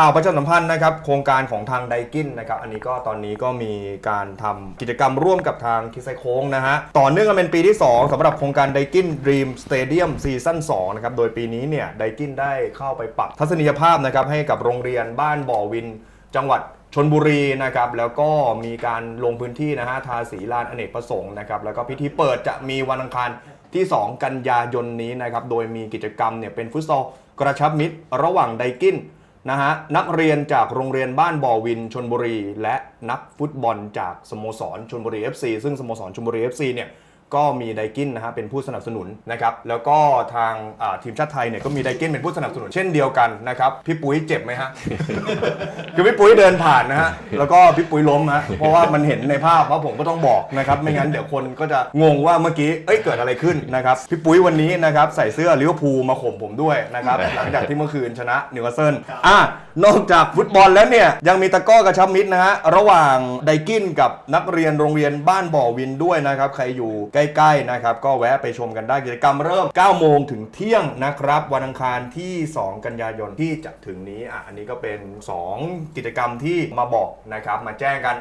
ข่าวประชาสัมพันธ์นะครับโครงการของทางไดกินนะครับอันนี้ก็ตอนนี้ก็มีการทำกิจกรรมร่วมกับทางคิไซโค้งนะฮะต่อเนื่องกันเป็นปีที่ 2สำหรับโครงการไดกินดรีมสเตเดียมซีซั่น2นะครับโดยปีนี้เนี่ยไดกินได้เข้าไปปรับทัศนียภาพนะครับให้กับโรงเรียนบ้านบ่อวิน จังหวัดชนบุรีนะครับแล้วก็มีการลงพื้นที่นะฮะทาสีลานอเนกประสงค์นะครับแล้วก็พิธีเปิดจะมีวันอังคารที่ 2 กันยายนนี้นะครับโดยมีกิจกรรมเนี่ยเป็นฟุตซอลกระชับมิตรระหว่างไดกิน นะฮะนักเรียนจากโรงเรียนบ้านบ่อวินชนบุรี และนักฟุตบอลจากสโมสรชนบุรี FC ซึ่งสโมสรชนบุรี FC เนี่ย ก็มีไดกินนะฮะเป็นผู้สนับสนุนนะครับแล้วก็ทางอ่าทีมชาติไทยเนี่ยก็มีไดกินเป็นผู้สนับสนุนเช่นเดียวกันนะครับพี่ปุ้ยเจ็บไหมฮะ คือพี่ปุ้ยเดินผ่านนะฮะแล้วก็พี่ปุ้ยล้มฮะเพราะว่ามันเห็นในภาพว่าผมก็ต้องบอกนะครับไม่งั้นเดี๋ยวคนก็จะงงว่าเมื่อกี้เอ้ยเกิดอะไรขึ้นนะครับพี่ปุ้ยวันนี้นะครับใส่เสื้อลิเวอร์พูลมาข่มผมด้วยนะครับหลังจากที่เมื่อคืนชนะนิวคาสเซิลอะนอกจากฟุตบอลแล้วเนี่ยยังมีตะกร้อกระชับมิตรนะฮะระหว่างไดกินกับนักเรียนโรงเรียนบ้านบ่อวินด้วยนะครับใครอยู่ใกล้ๆนะครับก็แวะไปชมกันได้กิจกรรมเริ่ม 9 โมงถึงเที่ยงนะครับ วันอังคารที่ 2 กันยายนที่จะถึงนี้อะอันนี้ก็เป็น 2 กิจกรรมที่มาบอกนะครับมาแจ้งกัน